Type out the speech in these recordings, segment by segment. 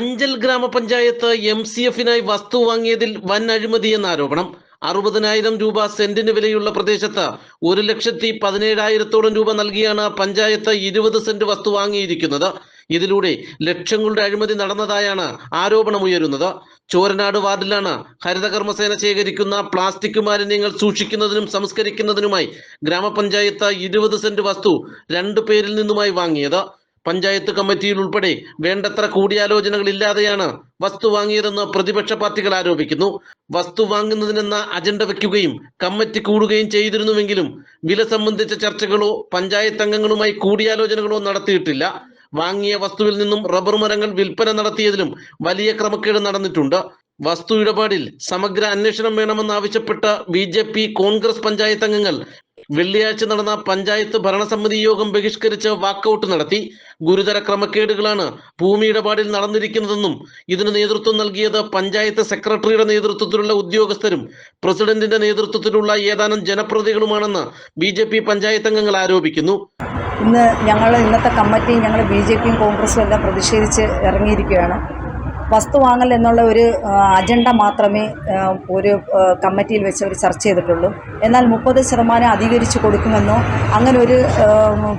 അഞ്ചൽ ഗ്രാമപഞ്ചായത്ത് M C എഫിനായി വസ്തു വാങ്ങിയതിൽ വൻ അഴിമതി എന്ന ആരോപണം. അറുപതിനായിരം രൂപ സെന്റിന് വിലയുള്ള പ്രദേശത്ത് ഒരു ലക്ഷത്തി പതിനേഴായിരത്തോളം രൂപ നൽകിയാണ് പഞ്ചായത്ത് ഇരുപത് സെന്റ് വസ്തു വാങ്ങിയിരിക്കുന്നത്. ഇതിലൂടെ ലക്ഷങ്ങളുടെ അഴിമതി നടന്നതായാണ് ആരോപണമുയരുന്നത് ചോരനാട് വാർഡിലാണ് ഹരിതകർമ്മസേന ശേഖരിക്കുന്ന പ്ലാസ്റ്റിക് മാലിന്യങ്ങൾ സൂക്ഷിക്കുന്നതിനും സംസ്കരിക്കുന്നതിനുമായി ഗ്രാമപഞ്ചായത്ത് ഇരുപത് സെന്റ് വസ്തു രണ്ടു പേരിൽ നിന്നുമായി വാങ്ങിയത്. പഞ്ചായത്ത് കമ്മിറ്റിയിൽ ഉൾപ്പെടെ വേണ്ടത്ര കൂടിയാലോചനകൾ ഇല്ലാതെയാണ് വസ്തു വാങ്ങിയതെന്ന് പ്രതിപക്ഷ പാർട്ടികൾ ആരോപിക്കുന്നു. വസ്തു വാങ്ങുന്നതിനെന്ന അജണ്ട വെക്കുകയും കമ്മിറ്റി കൂടുകയും ചെയ്തിരുന്നുവെങ്കിലും വില സംബന്ധിച്ച ചർച്ചകളോ പഞ്ചായത്ത് അംഗങ്ങളുമായി കൂടിയാലോചനകളോ നടത്തിയിട്ടില്ല. വാങ്ങിയ വസ്തുവിൽ നിന്നും റബ്ബർ മരങ്ങൾ വിൽപ്പന നടത്തിയതിലും വലിയ ക്രമക്കേട് നടന്നിട്ടുണ്ട്. വസ്തു ഇടപാടിൽ സമഗ്ര അന്വേഷണം വേണമെന്ന് ആവശ്യപ്പെട്ട B J P Congress panchayat അംഗങ്ങൾ വെള്ളിയാഴ്ച നടന്ന പഞ്ചായത്ത് ഭരണസമിതി യോഗം ബഹിഷ്കരിച്ച് വാക്കൌട്ട് നടത്തി. ഗുരുതര ക്രമക്കേടുകളാണ് ഭൂമി ഇടപാടിൽ നടന്നിരിക്കുന്നതെന്നും ഇതിന് നേതൃത്വം നൽകിയത് പഞ്ചായത്ത് സെക്രട്ടറിയുടെ നേതൃത്വത്തിലുള്ള ഉദ്യോഗസ്ഥരും പ്രസിഡന്റിന്റെ നേതൃത്വത്തിലുള്ള ഏതാനും ജനപ്രതികളുമാണെന്ന് ബി ജെ പി പഞ്ചായത്ത് അംഗങ്ങൾ ആരോപിക്കുന്നു. ഇന്ന് ഞങ്ങൾ ഇന്നത്തെ കമ്മിറ്റി ഞങ്ങൾ ബി ജെ പിയും കോൺഗ്രസും എല്ലാം പ്രതിഷേധിച്ച് ഇറങ്ങിയിരിക്കുകയാണ്. വസ്തു വാങ്ങൽ എന്നുള്ള ഒരു അജണ്ട മാത്രമേ ഒരു കമ്മിറ്റിയിൽ വെച്ച് അവർ ചർച്ച ചെയ്തിട്ടുള്ളൂ. എന്നാൽ മുപ്പത് ശതമാനം അധികരിച്ച് കൊടുക്കുമെന്നോ അങ്ങനെ ഒരു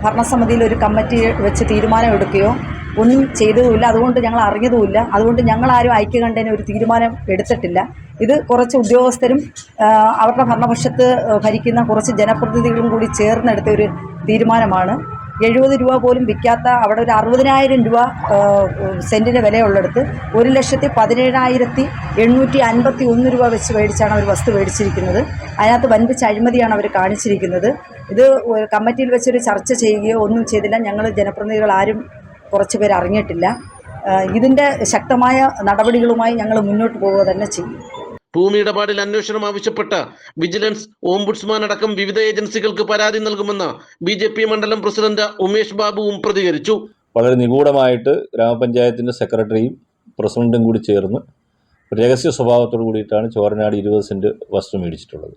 ഭരണസമിതിയിൽ ഒരു കമ്മിറ്റി വെച്ച് തീരുമാനം എടുക്കുകയോ ഒന്നും ചെയ്തതുമില്ല. അതുകൊണ്ട് ഞങ്ങൾ അറിഞ്ഞതുമില്ല. അതുകൊണ്ട് ഞങ്ങളാരും ഐക്യകണ്ഠേന ഒരു തീരുമാനം എടുത്തിട്ടില്ല. ഇത് കുറച്ച് ഉദ്യോഗസ്ഥരും അവരുടെ ഭരണപക്ഷത്ത് ഭരിക്കുന്ന കുറച്ച് ജനപ്രതിനിധികളും കൂടി ചേർന്നെടുത്ത ഒരു തീരുമാനമാണ്. എഴുപത് രൂപ പോലും വിൽക്കാത്ത അവിടെ ഒരു അറുപതിനായിരം രൂപ സെന്റിന് വിലയുള്ളിടത്ത് ഒരു ലക്ഷത്തി പതിനേഴായിരത്തി എണ്ണൂറ്റി അൻപത്തി ഒന്ന് രൂപ വെച്ച് മേടിച്ചാണ് അവർ വസ്തു മേടിച്ചിരിക്കുന്നത്. അതിനകത്ത് വൻപിച്ച അഴിമതിയാണ് അവർ കാണിച്ചിരിക്കുന്നത്. ഇത് കമ്മിറ്റിയിൽ വെച്ചൊരു ചർച്ച ചെയ്യുകയോ ഒന്നും ചെയ്തില്ല. ഞങ്ങൾ ജനപ്രതിനിധികൾ ആരും കുറച്ച് പേര് അറിഞ്ഞിട്ടില്ല. ഇതിന്റെ ശക്തമായ നടപടികളുമായി ഞങ്ങൾ മുന്നോട്ട് പോവുക തന്നെ ചെയ്യും. ഭൂമി ഇടപാടിൽ അന്വേഷണം ആവശ്യപ്പെട്ട് വിജിലൻസ് ഓംബുഡ്സ്മാൻ അടക്കം വിവിധ ഏജൻസികൾക്ക് പരാതി നൽകുമെന്ന് ബി ജെ പി മണ്ഡലം പ്രസിഡന്റ് ഉമേഷ് ബാബുവും പ്രതികരിച്ചു. വളരെ നിഗൂഢമായിട്ട് ഗ്രാമപഞ്ചായത്തിന്റെ സെക്രട്ടറിയും പ്രസിഡന്റും കൂടി ചേർന്ന് രഹസ്യ സ്വഭാവത്തോട് കൂടിയിട്ടാണ് ചോരനാട് ഇരുപത് സെന്റ് വസ്തു മേടിച്ചിട്ടുള്ളത്.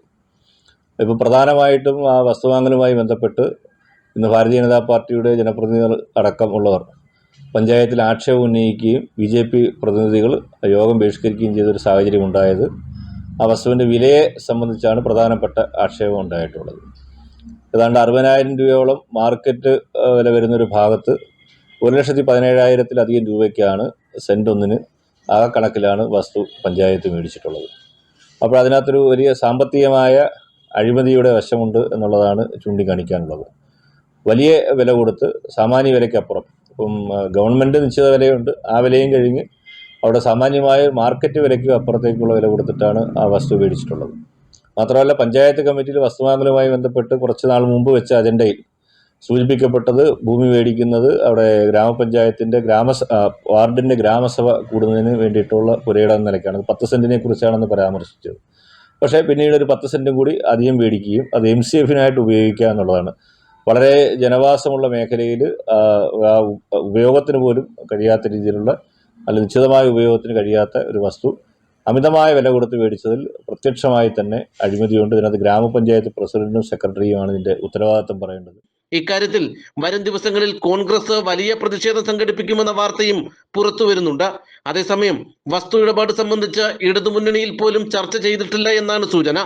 ഇപ്പോൾ പ്രധാനമായിട്ടും ആ വസ്തു വാങ്ങലുമായി ബന്ധപ്പെട്ട് ഇന്ന് ഭാരതീയ ജനതാ പാർട്ടിയുടെ ജനപ്രതിനിധികൾ അടക്കമുള്ളവർ പഞ്ചായത്തിൽ ആക്ഷേപം ഉന്നയിക്കുകയും ബി ജെ പി പ്രതിനിധികൾ യോഗം ബഹിഷ്കരിക്കുകയും ചെയ്തൊരു സാഹചര്യം ഉണ്ടായത് ആ വസ്തുവിന്റെ വിലയെ സംബന്ധിച്ചാണ് പ്രധാനപ്പെട്ട ആക്ഷേപം ഉണ്ടായിട്ടുള്ളത്. ഏതാണ്ട് അറുപതിനായിരം രൂപയോളം മാർക്കറ്റ് വില വരുന്നൊരു ഭാഗത്ത് ഒരു ലക്ഷത്തി പതിനേഴായിരത്തിലധികം രൂപയ്ക്കാണ് സെന്റ് ഒന്നിന് ആ കണക്കിലാണ് വസ്തു പഞ്ചായത്ത് മേടിച്ചിട്ടുള്ളത്. അപ്പോൾ അതിനകത്തൊരു വലിയ സാമ്പത്തികമായ അഴിമതിയുടെ വശമുണ്ട് എന്നുള്ളതാണ് ചൂണ്ടിക്കാണിക്കാനുള്ളത്. വലിയ വില കൊടുത്ത് സാമാന്യ വിലയ്ക്കപ്പുറം ഇപ്പം ഗവൺമെന്റ് നിശ്ചിത വിലയുണ്ട്. ആ വിലയും കഴിഞ്ഞ് അവിടെ സാമാന്യമായ മാർക്കറ്റ് വിലയ്ക്ക് അപ്പുറത്തേക്കുള്ള വില കൊടുത്തിട്ടാണ് ആ വസ്തു മേടിച്ചിട്ടുള്ളത്. മാത്രമല്ല പഞ്ചായത്ത് കമ്മിറ്റിയിൽ വസ്തുവാങ്ങലുമായി ബന്ധപ്പെട്ട് കുറച്ച് നാൾ മുമ്പ് വെച്ച അജണ്ടയിൽ സൂചിപ്പിക്കപ്പെട്ടത് ഭൂമി മേടിക്കുന്നത് അവിടെ ഗ്രാമപഞ്ചായത്തിന്റെ ഗ്രാമ വാർഡിന്റെ ഗ്രാമസഭ കൂടുന്നതിന് വേണ്ടിയിട്ടുള്ള പുരയിടം നിലയ്ക്കാണ്. പത്ത് സെന്റിനെ കുറിച്ചാണെന്ന് പരാമർശിച്ചത്. പക്ഷേ പിന്നീട് ഒരു പത്ത് സെന്റും കൂടി അധികം മേടിക്കുകയും അത് എം സി എഫിനായിട്ട് ഉപയോഗിക്കുക എന്നുള്ളതാണ്. വളരെ ജനവാസമുള്ള മേഖലയിൽ ഉപയോഗത്തിന് പോലും കഴിയാത്ത രീതിയിലുള്ള അല്ല നിശ്ചിതമായ ഉപയോഗത്തിന് കഴിയാത്ത ഒരു വസ്തു അമിതമായ വില കൊടുത്ത് മേടിച്ചതിൽ പ്രത്യക്ഷമായി തന്നെ അഴിമതിയുണ്ട്. ഇതിനകത്ത് ഗ്രാമപഞ്ചായത്ത് പ്രസിഡന്റും സെക്രട്ടറിയുമാണ് ഇതിന്റെ ഉത്തരവാദിത്തം പറയേണ്ടത് ഇക്കാര്യത്തിൽ വരും ദിവസങ്ങളിൽ കോൺഗ്രസ് വലിയ പ്രതിഷേധം സംഘടിപ്പിക്കുമെന്ന വാർത്തയും പുറത്തു വരുന്നുണ്ട്. അതേസമയം വസ്തു ഇടപാട് സംബന്ധിച്ച് ഇടതുമുന്നണിയിൽ പോലും ചർച്ച ചെയ്തിട്ടില്ല എന്നാണ് സൂചന.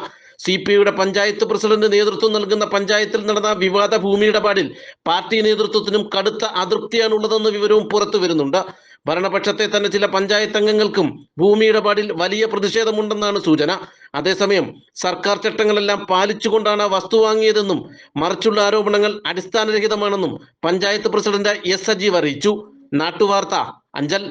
സി പി ഐയുടെ പഞ്ചായത്ത് പ്രസിഡന്റ് നേതൃത്വം നൽകുന്ന പഞ്ചായത്തിൽ നടന്ന വിവാദ ഭൂമി ഇടപാടിൽ പാർട്ടി നേതൃത്വത്തിനും കടുത്ത അതൃപ്തിയാണുള്ളതെന്ന വിവരവും പുറത്തു വരുന്നുണ്ട്. ഭരണപക്ഷത്തെ തന്നെ ചില പഞ്ചായത്ത് അംഗങ്ങൾക്കും ഭൂമി ഇടപാടിൽ വലിയ പ്രതിഷേധമുണ്ടെന്നാണ് സൂചന. അതേസമയം സർക്കാർ ചട്ടങ്ങളെല്ലാം പാലിച്ചുകൊണ്ടാണ് വസ്തു വാങ്ങിയതെന്നും മറിച്ചുള്ള ആരോപണങ്ങൾ അടിസ്ഥാനരഹിതമാണെന്നും പഞ്ചായത്ത് പ്രസിഡന്റ് എസ് സജീവ് അറിയിച്ചു. നാട്ടുവാർത്ത അഞ്ചൽ.